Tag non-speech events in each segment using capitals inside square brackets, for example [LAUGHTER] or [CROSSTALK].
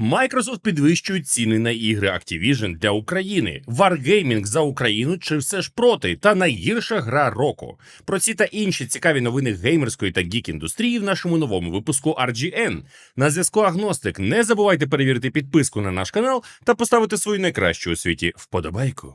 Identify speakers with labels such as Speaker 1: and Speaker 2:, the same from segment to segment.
Speaker 1: Microsoft підвищують ціни на ігри Activision для України, Wargaming за Україну чи все ж проти, та найгірша гра року. Про ці та інші цікаві новини геймерської та гік індустрії в нашому новому випуску RGN. На зв'язку Агностик. Не забувайте перевірити підписку на наш канал та поставити свою найкращу у світі вподобайку.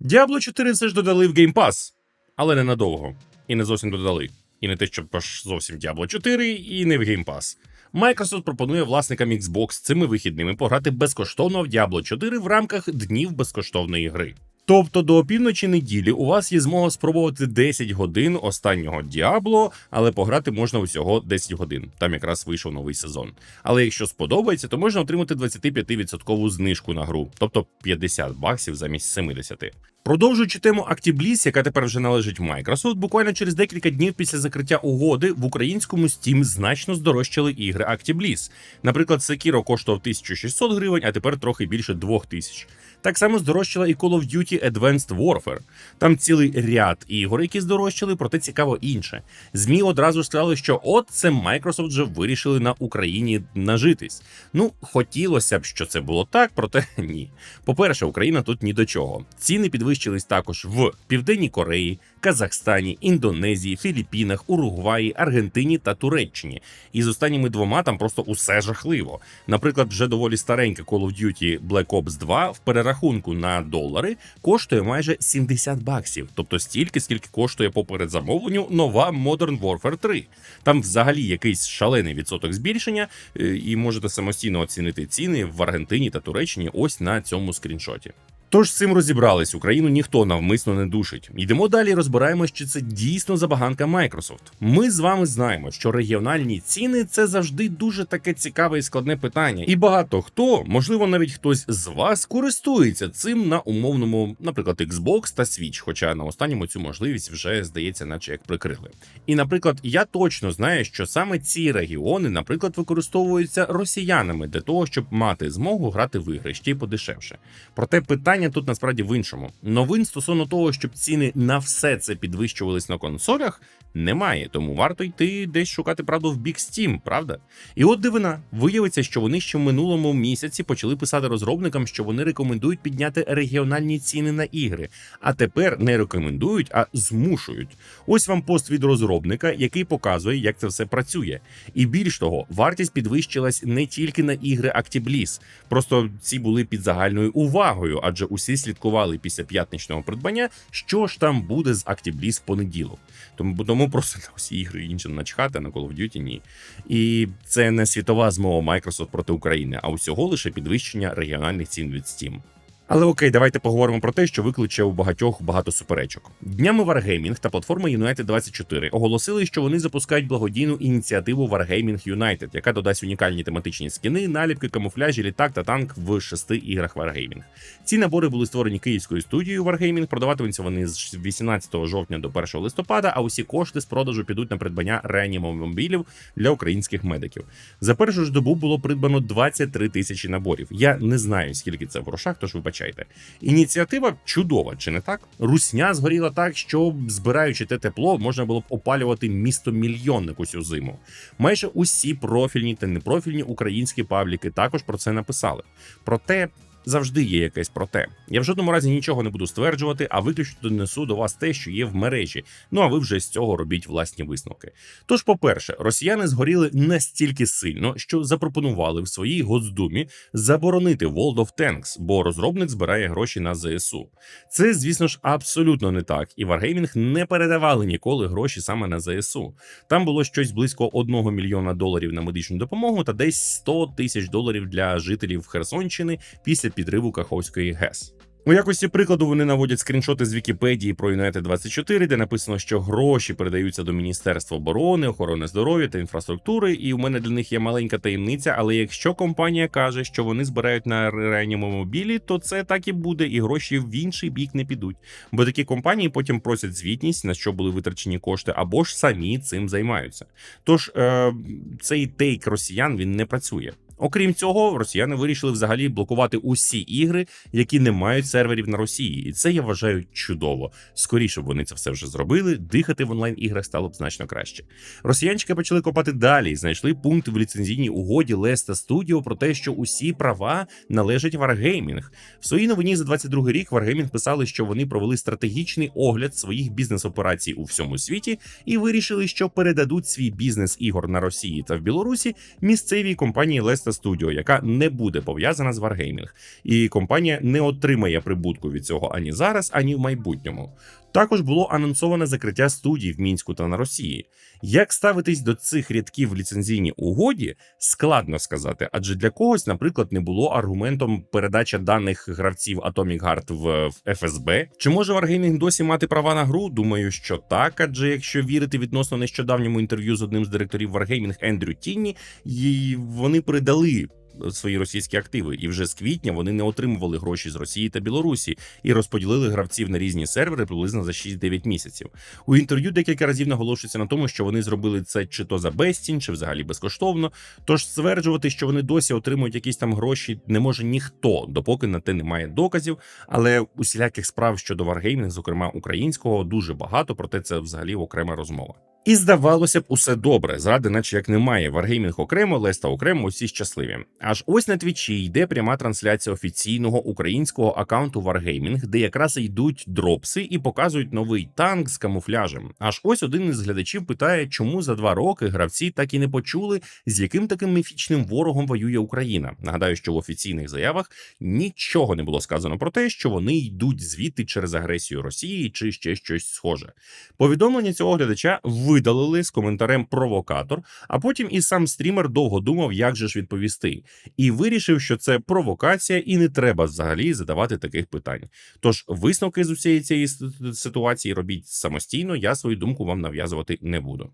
Speaker 1: Diablo 4 все ж додали в Game Pass, але ненадовго. І не зовсім додали. І не те, щоб аж зовсім Diablo 4, і не в Game Pass. Microsoft пропонує власникам Xbox цими вихідними пограти безкоштовно в Diablo 4 в рамках днів безкоштовної гри. Тобто до опівночі неділі у вас є змога спробувати 10 годин останнього Діабло, але пограти можна усього 10 годин. Там якраз вийшов новий сезон. Але якщо сподобається, то можна отримати 25% знижку на гру, тобто 50 баксів замість 70. Продовжуючи тему ActiBliss, яка тепер вже належить Microsoft, буквально через декілька днів після закриття угоди в українському Steam значно здорожчали ігри ActiBliss. Наприклад, Sekiro коштував 1600 гривень, а тепер трохи більше 2000. Так само здорожчала і Call of Duty Advanced Warfare. Там цілий ряд ігор, які здорожчали, проте цікаво інше. ЗМІ одразу сказали, що от це Microsoft вже вирішили на Україні нажитись. Ну, хотілося б, що це було так, проте [LAUGHS] ні. По-перше, Україна тут ні до чого. Ціни підвищились також в Південній Кореї, Казахстані, Індонезії, Філіппінах, Уругваї, Аргентині та Туреччині. І з останніми двома там просто усе жахливо. Наприклад, вже доволі стареньке Call of Duty Black Ops 2 в перерахунку на долари коштує майже 70 баксів, тобто стільки, скільки коштує по передзамовленню нова Modern Warfare 3. Там взагалі якийсь шалений відсоток збільшення, е, і можете самостійно оцінити ціни в Аргентині та Туреччині ось на цьому скріншоті. Тож з цим розібрались, Україну ніхто навмисно не душить. Йдемо далі, розбираємось, чи це дійсно забаганка Microsoft. Ми з вами знаємо, що регіональні ціни це завжди дуже таке цікаве і складне питання. І багато хто, можливо, навіть хтось з вас користується цим на умовному, наприклад, Xbox та Switch, хоча на останньому цю можливість вже здається, наче як прикрили. І, наприклад, я точно знаю, що саме ці регіони, наприклад, використовуються росіянами для того, щоб мати змогу грати в ігри ще й подешевше. Проте питання тут насправді в іншому. Новин стосовно того, щоб ціни на все це підвищувались на консолях, немає, тому варто йти десь шукати правду в бік Steam, правда? І от дивина, виявиться, що вони ще в минулому місяці почали писати розробникам, що вони рекомендують підняти регіональні ціни на ігри, а тепер не рекомендують, а змушують. Ось вам пост від розробника, який показує, як це все працює. І більш того, вартість підвищилась не тільки на ігри ActiBliss, просто ці були під загальною увагою, адже усі слідкували після п'ятничного придбання, що ж там буде з ActiBliss в понеділок. Тому тому просто на усі ігри інші начхати, на Call of Duty ні. І це не світова змова Microsoft проти України, а усього лише підвищення регіональних цін від Steam. Але окей, давайте поговоримо про те, що викличе у багатьох багато суперечок. Днями Wargaming та платформа United 24 оголосили, що вони запускають благодійну ініціативу Wargaming United, яка додасть унікальні тематичні скини, наліпки, камуфляжі, літак та танк в шести іграх Wargaming. Ці набори були створені київською студією Wargaming, Продаватимуться вони з 18 жовтня до 1 листопада. А усі кошти з продажу підуть на придбання реанімомобілів для українських медиків. За першу ж добу було придбано 23 тисячі наборів. Я не знаю скільки це в грошах, тож вибачайте. Ініціатива чудова, чи не так? Русня згоріла так, що збираючи те тепло, можна було б опалювати місто мільйонник усю зиму. Майже усі профільні та непрофільні українські пабліки також про це написали. Проте завжди є якесь проте. Я в жодному разі нічого не буду стверджувати, а виключно донесу до вас те, що є в мережі. Ну а ви вже з цього робіть власні висновки. Тож, по-перше, росіяни згоріли настільки сильно, що запропонували в своїй Госдумі заборонити World of Tanks, бо розробник збирає гроші на ЗСУ. Це, звісно ж, абсолютно не так, і Wargaming не передавали ніколи гроші саме на ЗСУ. Там було щось близько 1 мільйона доларів на медичну допомогу та десь 100 тисяч доларів для жителів Херсонщини після підриву Каховської ГЕС. У якості прикладу вони наводять скріншоти з Вікіпедії про United 24 де написано, що гроші передаються до Міністерства оборони, охорони здоров'я та інфраструктури. І у мене для них є маленька таємниця. Але якщо компанія каже, що вони збирають на реанімомобілі, то це так і буде, і гроші в інший бік не підуть. Бо такі компанії потім просять звітність, на що були витрачені кошти, або ж самі цим займаються. Тож е- цей тейк росіян він не працює. Окрім цього, росіяни вирішили взагалі блокувати усі ігри, які не мають серверів на Росії, і це я вважаю чудово. Скоріше б вони це все вже зробили. Дихати в онлайн іграх стало б значно краще. Росіянчики почали копати далі і знайшли пункт в ліцензійній угоді Леста Студіо про те, що усі права належать Wargaming. В своїй новині за 22 рік Wargaming писали, що вони провели стратегічний огляд своїх бізнес-операцій у всьому світі і вирішили, що передадуть свій бізнес ігор на Росії та в Білорусі місцевій компанії Леста Студіо, яка не буде пов'язана з Wargaming. І компанія не отримає прибутку від цього ані зараз, ані в майбутньому. Також було анонсоване закриття студій в мінську та на Росії. Як ставитись до цих рядків в ліцензійній угоді, складно сказати, адже для когось, наприклад, не було аргументом передача даних гравців Atomic Heart в ФСБ. Чи може Wargaming досі мати права на гру? Думаю, що так, адже якщо вірити відносно нещодавньому інтерв'ю з одним з директорів Wargaming Ендрю Тінні, і вони передали. Свої російські активи, і вже з квітня вони не отримували гроші з Росії та Білорусі і розподілили гравців на різні сервери приблизно за 6-9 місяців. У інтерв'ю декілька разів наголошується на тому, що вони зробили це чи то за безцінь, чи взагалі безкоштовно. Тож стверджувати, що вони досі отримують якісь там гроші, не може ніхто, допоки на те немає доказів. Але усіляких справ щодо Wargaming, зокрема українського, дуже багато. Проте це взагалі окрема розмова. І здавалося б, усе добре. Зради, наче як немає. Wargaming окремо, Леста окремо, усі щасливі. Аж ось на твічі йде пряма трансляція офіційного українського аккаунту Wargaming, де якраз йдуть дропси і показують новий танк з камуфляжем. Аж ось один із глядачів питає, чому за два роки гравці так і не почули, з яким таким міфічним ворогом воює Україна. Нагадаю, що в офіційних заявах нічого не було сказано про те, що вони йдуть звідти через агресію Росії чи ще щось схоже. Повідомлення цього глядача видалили з коментарем провокатор, а потім і сам стрімер довго думав, як же ж відповісти, і вирішив, що це провокація, і не треба взагалі задавати таких питань. Тож висновки з усієї цієї ситуації робіть самостійно. Я свою думку вам нав'язувати не буду.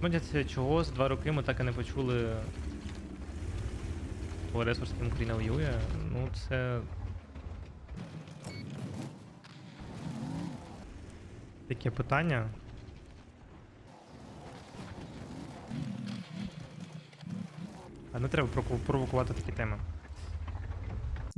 Speaker 2: Модяться чого за два роки ми так і не почули. По ресурс з ким Україна воює. Ну це. Таке питання. Не треба провокувати такі теми.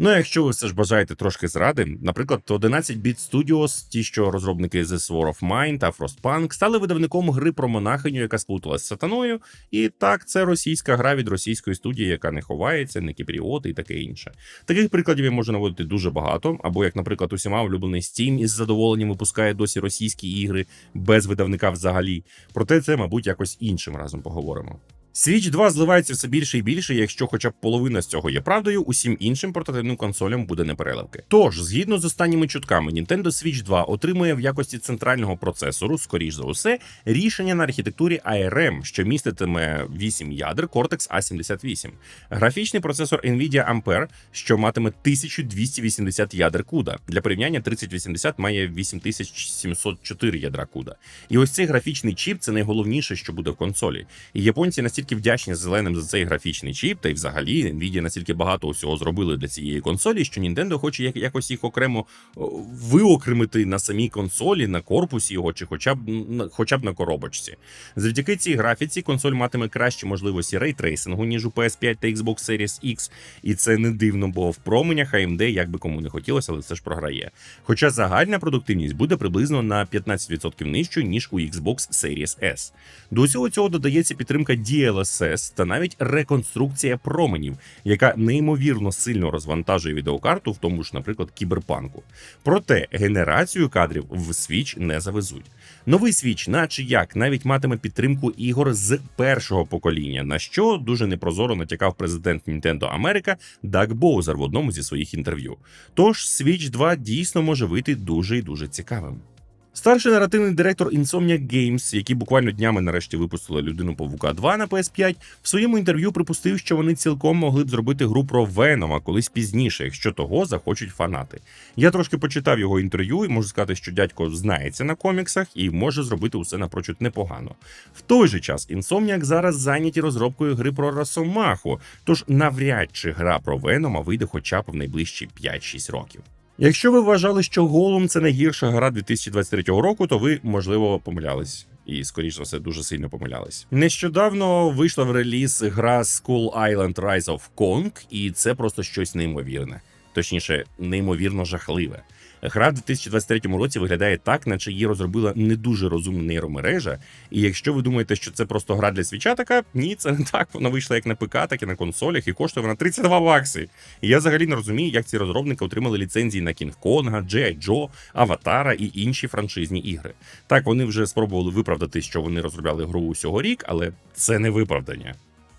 Speaker 1: Ну, якщо ви все ж бажаєте трошки зради, наприклад, 11 Bit Studios, ті, що розробники The Sword of Mine та Frostpunk, стали видавником гри про монахиню, яка сплуталась з сатаною. І так, це російська гра від російської студії, яка не ховається, не кіпріоти і таке інше. Таких прикладів я можу наводити дуже багато. Або як, наприклад, усіма улюблений Steam із задоволенням випускає досі російські ігри без видавника взагалі. Проте це, мабуть, якось іншим разом поговоримо. Switch 2 зливається все більше і більше, якщо хоча б половина з цього є правдою, усім іншим портативним консолям буде непереливки. Тож, згідно з останніми чутками, Nintendo Switch 2 отримує в якості центрального процесору, скоріш за усе, рішення на архітектурі ARM, що міститиме 8 ядер Cortex A78, графічний процесор Nvidia Ampere, що матиме 1280 ядер CUDA. Для порівняння 3080 має 8704 ядра CUDA. І ось цей графічний чіп це найголовніше, що буде в консолі. І японці настільки вдячні зеленим за цей графічний чіп, та й взагалі Nvidia настільки багато усього зробили для цієї консолі, що Nintendo хоче як- якось їх окремо виокремити на самій консолі, на корпусі його, чи хоча б хоча б на коробочці. Завдяки цій графіці консоль матиме кращі можливості рейтрейсингу, ніж у PS5 та Xbox Series X, і це не дивно, бо в променях AMD, як би кому не хотілося, але все ж програє. Хоча загальна продуктивність буде приблизно на 15% нижчою, ніж у Xbox Series S. До усього цього додається підтримка DLSS та навіть реконструкція променів, яка неймовірно сильно розвантажує відеокарту, в тому ж, наприклад, кіберпанку. Проте генерацію кадрів в Switch не завезуть. Новий Switch, наче як, навіть матиме підтримку ігор з першого покоління, на що дуже непрозоро натякав президент Nintendo Америка Даг Боузер в одному зі своїх інтерв'ю. Тож Switch 2 дійсно може вийти дуже і дуже цікавим. Старший наративний директор Insomniac Games, які буквально днями нарешті випустили людину Павука 2 на PS5, в своєму інтерв'ю припустив, що вони цілком могли б зробити гру про Венома колись пізніше, якщо того захочуть фанати. Я трошки почитав його інтерв'ю і можу сказати, що дядько знається на коміксах і може зробити усе напрочуд непогано. В той же час Insomniac зараз зайняті розробкою гри про Росомаху, тож навряд чи гра про Венома вийде хоча б в найближчі 5-6 років. Якщо ви вважали, що Голум це найгірша гра 2023 року, то ви можливо помилялись. і, скоріш за все, дуже сильно помилялись. Нещодавно вийшла в реліз гра Skull Island Rise of Kong, і це просто щось неймовірне, точніше, неймовірно жахливе. Гра в 2023 році виглядає так, наче її розробила не дуже розумна нейромережа. І якщо ви думаєте, що це просто гра для свіча, така ні, це не так. Вона вийшла як на ПК, так і на консолях, і коштує вона 32 бакси. І я взагалі не розумію, як ці розробники отримали ліцензії на Кінг Конга, G.I. Joe, Аватара і інші франшизні ігри. Так, вони вже спробували виправдати, що вони розробляли гру усього рік, але це не виправдання.